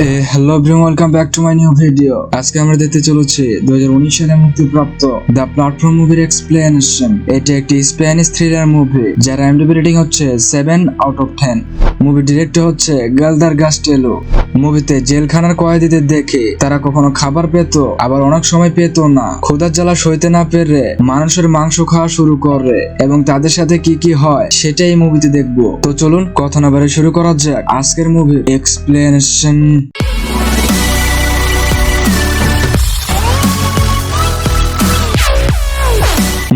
Hello everyone welcome back to my new video আজকে আমরা দেখতে চলেছি দুই হাজার উনিশ সালে মুক্তিপ্রাপ্ত দ্য প্ল্যাটফর্ম মুভির এক্সপ্লেনেশন এটি একটি স্প্যানিশ থ্রিলার মুভি যার আইএমডিবি রেটিং হচ্ছে seven out of ten movie director হচ্ছে গালদার গাস্টেলো মুভিতে জেলখানার কয়েদিদের দেখে তারা কখনো খাবার পেত, আবার অনেক সময় পেত না। ক্ষুধার জ্বালা সইতে না পেরে মানুষের মাংস খাওয়া শুরু করে, এবং তাদের সাথে কি কি হয় সেটাই মুভিতে দেখব। তো চলুন, কথা না শুরু করা যাক। আজকের মুভি এক্সপ্লেনেশন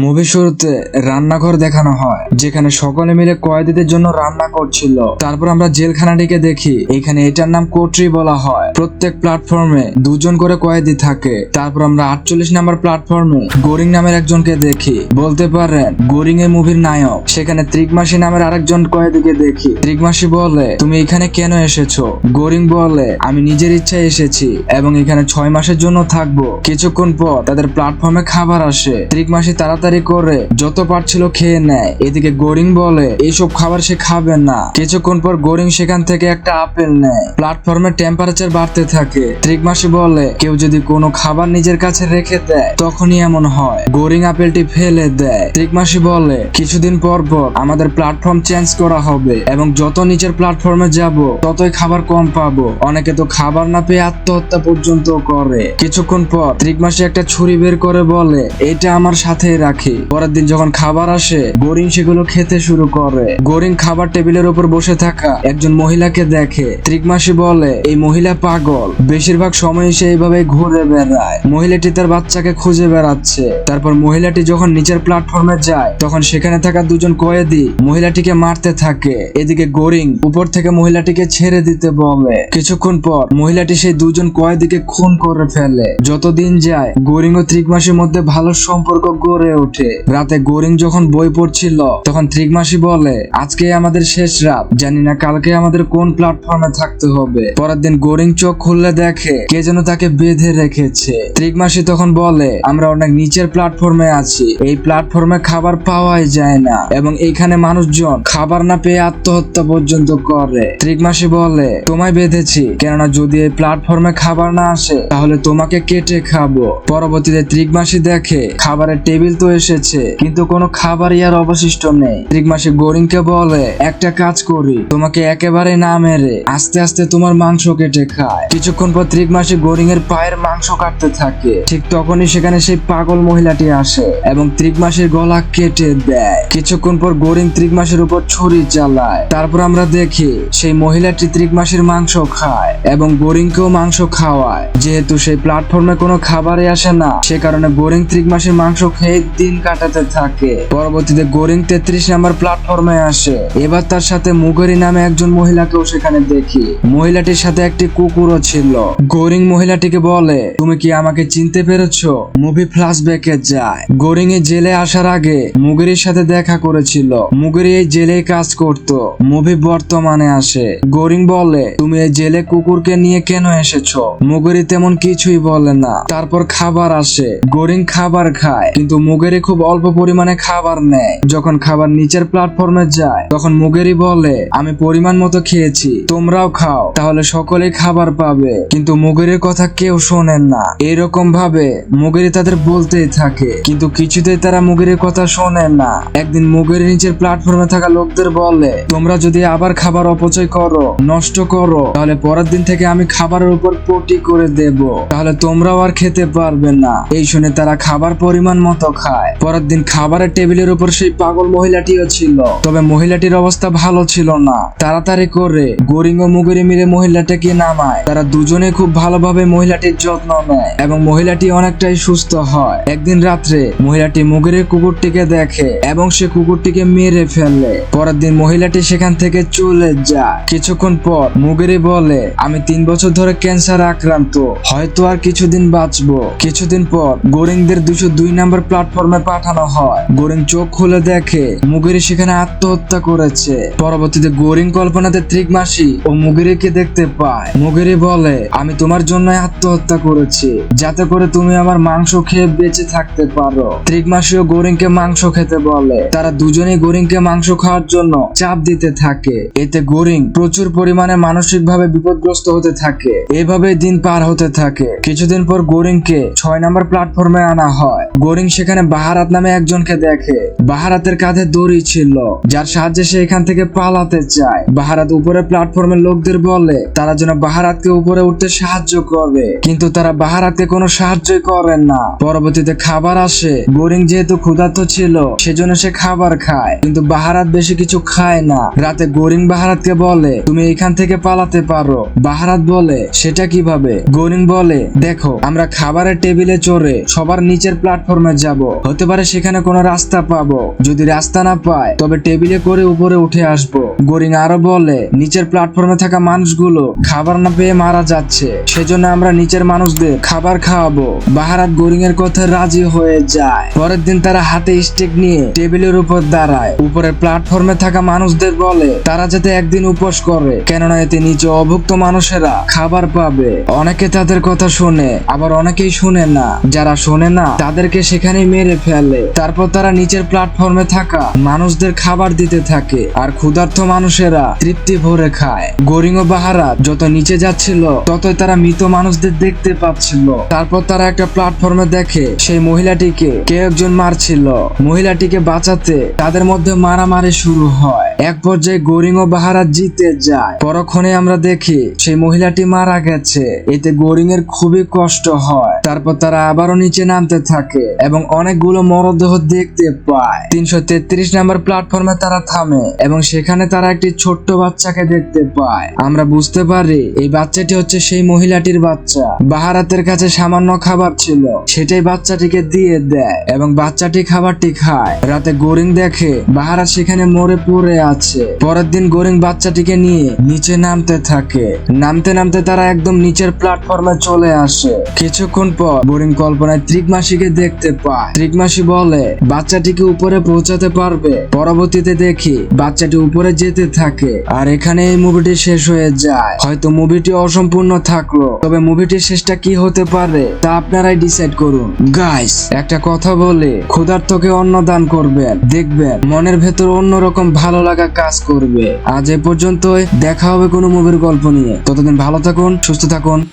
মুভি শুরুতে রান্নাঘর দেখানো হয়, যেখানে সকলে মিলে কয়েদিদের জন্য রান্না করছিল। তারপর আমরা জেলখানাটিকে দেখি, এখানে এটার নাম কোটরি বলা হয়। প্রত্যেক প্ল্যাটফর্মে দুজন করে কয়েদি থাকে। তারপর আমরা আটচল্লিশ নাম্বার প্ল্যাটফর্মে গোরিং নামের একজনকে দেখি। বলতে পারেন গোরিং এর মুভির নায়ক। সেখানে ত্রিকমাসি নামের আরেকজন কয়েদিকে দেখি। ত্রিকমাসি বলে, তুমি এখানে কেন এসেছ? গোরিং বলে, আমি নিজের ইচ্ছায় এসেছি এবং এখানে ছয় মাসের জন্য থাকব। কিছুক্ষণ পর তাদের প্ল্যাটফর্মে খাবার আসে। ত্রিকমাসি তাড়াতাড়ি করে, যত পারছিল খেয়ে নেয়। এদিকে গোরিং বলে, এইসব খাবার সে খাবে না। কিছুক্ষণ পর গোরিং সেখান থেকে একটা আপেল নেয়। প্ল্যাটফর্মের টেম্পারেচার বাড়তে থাকে। ত্রিকমাসি বলে, কেউ যদি কোনো খাবার নিজের কাছে রেখে দেয়, তখনই এমন হয়। গোরিং আপেলটি ফেলে দেয়। ত্রিকমাসি বলে, কিছুদিন পর পর আমাদের প্ল্যাটফর্ম চেঞ্জ করা হবে এবং যত নিচের প্ল্যাটফর্মে যাব, ততই খাবার কম পাবো। অনেকে তো খাবার না পেয়ে আত্মহত্যা পর্যন্ত করে। কিছুক্ষণ পর ত্রিকমাসি একটা ছুরি বের করে বলে, এটা আমার সাথে রাখি। পরের দিন যখন খাবার আসে গোরিং সেগুলো খেতে শুরু করে। গোরিং খাবার টেবিলের উপর বসে থাকা একজন মহিলাকে দেখে। ত্রিকমাসি বলে, এই মহিলা পাগল। বেশিরভাগ সময় সে এইভাবে ঘুরে বেড়ায়। মহিলাটি তার বাচ্চাকে খুঁজে বেড়াচ্ছে। তারপর মহিলাটি যখন নিচের প্ল্যাটফর্মে যায়, তখন সেখানে থাকা দুজন কয়েদি মহিলাটিকে মারতে থাকে। এদিকে গোরিং উপর থেকে মহিলাটিকে ছেড়ে দিতে বলে। কিছুক্ষণ পর মহিলাটি সেই দুজন কয়েদিকে খুন করে ফেলে। যতদিন যায় গোরিং ও ত্রিকমাসির মধ্যে ভালো সম্পর্ক গড়ে ওঠে। রাতে গোরিং যখন বই পড়ছিল, তখন ত্রিকমাসি বলে, আজকে আমাদের শেষ রাত। জানি না কালকে আমাদের কোন প্ল্যাটফর্মে থাকতে হবে। পরের দিন গোরিং চোখ খুললে দেখে, কে যেন তাকে বেঁধে রেখেছে। ত্রিকমাসি তখন বলে, আমরা অনেক নিচের প্ল্যাটফর্মে আছি। এই প্ল্যাটফর্মে খাবার পাওয়াই যায় না এবং এইখানে মানুষজন খাবার না পেয়ে আত্মহত্যা পর্যন্ত করে। ত্রিকমাসি বলে, তোমায় বেঁধেছি। কেননা যদি এই প্ল্যাটফর্মে খাবার না আসে, তাহলে তোমাকে কেটে খাব। পরবর্তীতে ত্রিকমাসি দেখে, খাবারের টেবিল তো এসেছে, কিন্তু কোনো খাবারই আর অবশিষ্ট নেই। ত্রিকমাসি গোরিংকে বলে, একটা কাজ করি, তোমাকে একেবারে না মেরে আস্তে আস্তে তোমার মাংস কেটে খায়। কিছুক্ষণ পর ত্রিকমাসি গোরিং এর পায়ের মাংস কাটতে থাকে। ঠিক তখনই সেখানে সেই পাগল মহিলাটি আসে এবং ত্রিকমাসির গলা কেটে দেয়। কিছুক্ষণ পর গোরিং ত্রিকমাসের উপর ছুরি চালায়। তারপর আমরা দেখি, সেই মহিলাটি ত্রিকমাসির মাংস খায় এবং গোরিংকেও মাংস খাওয়ায়। যেহেতু সেই প্ল্যাটফর্মে কোনো খাবারই আসে না, সে কারণে গোরিং ত্রিকমাসির মাংস খেয়ে দিন কাটাতে থাকে। পরবর্তীতে গোরিং তেত্রিশ নাম্বার প্ল্যাটফর্মে আসে। এবার তার সাথে মুগরি নামে একজন মহিলাকেও সেখানে দেখি। মহিলাটির সাথে একটি কুকুরও ছিল। গোরিং মহিলাটিকে বলে, তুমি কি আমাকে চিনতে পেরেছ? মুভি ফ্ল্যাশব্যাকে যায়। গোরিং এ জেলে আসার আগে মুগেরির সাথে দেখা করেছিল। মুগেরি এই জেলে কাজ করত। মুভি বর্তমানে আসে। গোরিং বলে, তুমি এই জেলে কুকুরকে নিয়ে কেন এসেছ? মুগেরি তেমন কিছুই বলে না। তারপর খাবার আসে। গোরিং খাবার খায়, কিন্তু মুগেরি খুব অল্প পরিমাণে খাবার নেয়। যখন খাবার নিচের প্ল্যাটফর্মে যায়, তখন মুগেরি বলে, আমি পরিমাণ মতো খেয়েছি, তোমরাও খাও, তাহলে সকলেই খাবার পাবে। কিন্তু মুগেরির কথা কেউ শোনেন না। এরকম ভাবে মুগেরি তাদের বলতেই থাকে, কিন্তু কিছুতেই তারা মুগেরির কথা শোনেন না। একদিন মুগেরি নিচের প্ল্যাটফর্মে থাকা লোকদের বলে, তোমরা যদি আবার খাবার অপচয় করো, নষ্ট করো, তাহলে পরের দিন থেকে আমি খাবারের উপর পটি করে দেব। তাহলে তোমরাও আর খেতে পারবে না। এই শুনে তারা খাবার পরিমাণ মতো খায়। পরের দিন খাবারের টেবিলের উপর সেই পাগল মহিলাটিও ছিল। তবে মহিলাটির অবস্থা ভালো ছিল না। তাড়াতাড়ি করে গোরিং ও মুগেরি মিলে মহিলাটাকে নামায়। তারা দুজনে খুব ভালোভাবে মহিলাটির যত্ন নেয় এবং মহিলাটি অনেকটাই সুস্থ হয়। একদিন রাত্রে মহিলাটি মুগেরের কুকুরটিকে দেখে এবং সে কুকুরটিকে মেরে ফেলে। পরের দিন মহিলাটি সেখান থেকে চলে যায়। কিছুক্ষণ পর মুগেরি বলে, আমি তিন বছর ধরে ক্যান্সার আক্রান্ত। হয়তো আর কিছুদিন বাঁচবো। কিছুদিন পর গোরিংদের দুশো দুই নাম্বার প্ল্যাটফর্মে প্ল্যাটফর্মে পাঠানো হয়। গোরিং চোখ খুলে দেখে মুগিরি সেখানে আত্মহত্যা করেছে। পরবর্তীতে গোরিং কল্পনাতে ত্রিকমাসি ও মুগিরিকে দেখতে পায়। মুগিরি বলে, আমি তোমার জন্য আত্মহত্যা করেছি। যাতে করে তুমি আমার মাংস খেয়ে বেঁচে থাকতে পারো। ত্রিকমাসি ও গোরিংকে মাংস খেতে বলে। তারা দুজনেই গোরিংকে মাংস খাওয়ার জন্য চাপ দিতে থাকে। এতে গোরিং প্রচুর পরিমাণে মানসিকভাবে বিপদগ্রস্ত হতে থাকে। এভাবে দিন পার হতে থাকে। কিছুদিন পর গোরিংকে ছয় নম্বর প্ল্যাটফর্মে আনা হয়। গোরিং সেখানে বাহারাত নামে একজনকে দেখে। বাহারাতের কাঁধে দড়ি ছিল, যার সাহায্যে সে এখান থেকে পালাতে চায়। বাহারাত উপরে প্ল্যাটফর্মের লোকদের বলে, তারা যেন বাহারাতকে উপরে উঠতে সাহায্য করবে কিন্তু তারা বাহারাতকে কোনো সাহায্যই করেন না। পরবর্তীতে খাবার আসে। গোরিং যেহেতু ক্ষুধার্ত ছিল, সেজন্য সে খাবার খায়। কিন্তু বাহারাত বেশি কিছু খায় না। রাতে গোরিং বাহারাতকে বলে, তুমি এখান থেকে পালাতে পারো। বাহারাত বলে, সেটা কীভাবে? গোরিং বলে, দেখো, আমরা খাবারের টেবিলে চড়ে সবার নিচের প্ল্যাটফর্মে যাব। হতে পারে সেখানে কোনো রাস্তা পাবো। যদি রাস্তা না পায় তবে টেবিলে করে উপরে উঠে আসব। গোরিং আরও বলে, নিচের প্ল্যাটফর্মে থাকা মানুষগুলো খাবার না পেয়ে মারা যাচ্ছে। সেজন্য আমরা নিচের মানুষদের খাবার খাওয়াবো। বাহারাত গোরিং এর কথা রাজি হয়ে যায়। পরের দিন তারা হাতে স্টেক নিয়ে টেবিলের উপর দাঁড়ায়। উপরের প্ল্যাটফর্মে থাকা মানুষদের বলে, তারা যাতে একদিন উপোস করে, কেননা এতে নিচে অভুক্ত মানুষেরা খাবার পাবে। অনেকে তাদের কথা শোনে, আবার অনেকেই শুনে না। যারা শোনে না, তাদেরকে সেখানে মেরে ফেলে। তারপর তারা নিচের প্ল্যাটফর্মে থাকা মানুষদের খাবার দিতে থাকে আর ক্ষুধার্ত মানুষেরা তৃপ্তি ভরে খায়। গরিং ও বাহারাত যত নিচে যাচ্ছিল, ততই তারা মৃত মানুষদের দেখতে পাচ্ছিল। তারপর তারা একটা প্ল্যাটফর্মে দেখে সেই মহিলাটিকে কে একজন মারছিল। মহিলাটিকে বাঁচাতে তাদের মধ্যে মারামারি শুরু হয়। এক পর্যায়ে গরিং ও বাহারাত জিতে যায়। পরক্ষণে আমরা দেখি সেই মহিলাটি মারা গেছে। এতে গোরিং এর খুবই কষ্ট হয়। তারপর তারা আবারও নিচে নামতে থাকে এবং অনেকগুলো মরদেহ দেখতে পায়। তিনশো তেত্রিশ নাম্বার প্ল্যাটফর্মে তারা থামে এবং সেখানে তারা একটি ছোট্ট বাচ্চাকে দেখতে পায়। আমরা বুঝতে পারি এই বাচ্চাটি হচ্ছে সেই মহিলাটির বাচ্চা। বাহারাতের কাছে সামান্য খাবার ছিল। সেটাই বাচ্চাটিকে দিয়ে দেয় এবং বাচ্চাটি খাবারটি খায়। রাতে গোরিং দেখে বাহারাত সেখানে মরে পড়ে আছে। পরের দিন গোরিং বাচ্চাটিকে নিয়ে নিচে নামতে থাকে। নামতে নামতে তারা একদম নিচের প্ল্যাটফর্মে চলে আসে। কিছুক্ষণ পর বোরিং কল্পনায় ত্রিকমাসিকে দেখতে পায়। ত্রিকমাসি বলে, বাচ্চাটিকে উপরে পৌঁছাতে পারবে। পরবর্তীতে দেখি, বাচ্চাটি উপরে যেতে থাকে। আর এখানে এই মুভিটি শেষ হয়ে যায়। হয়তো মুভিটি অসম্পূর্ণ থাকল। তবে মুভিটির শেষটা কি হতে পারে, তা আপনারাই ডিসাইড করুন। গাইস একটা কথা বলে, ক্ষুধার্তকে অন্ন দান করবেন। দেখবেন, মনের ভেতর অন্যরকম ভালো লাগা কাজ করবে। আজ এ পর্যন্তই, দেখা হবে কোনো মুভির গল্প নিয়ে। ততদিন ভালো থাকুন, সুস্থ থাকুন।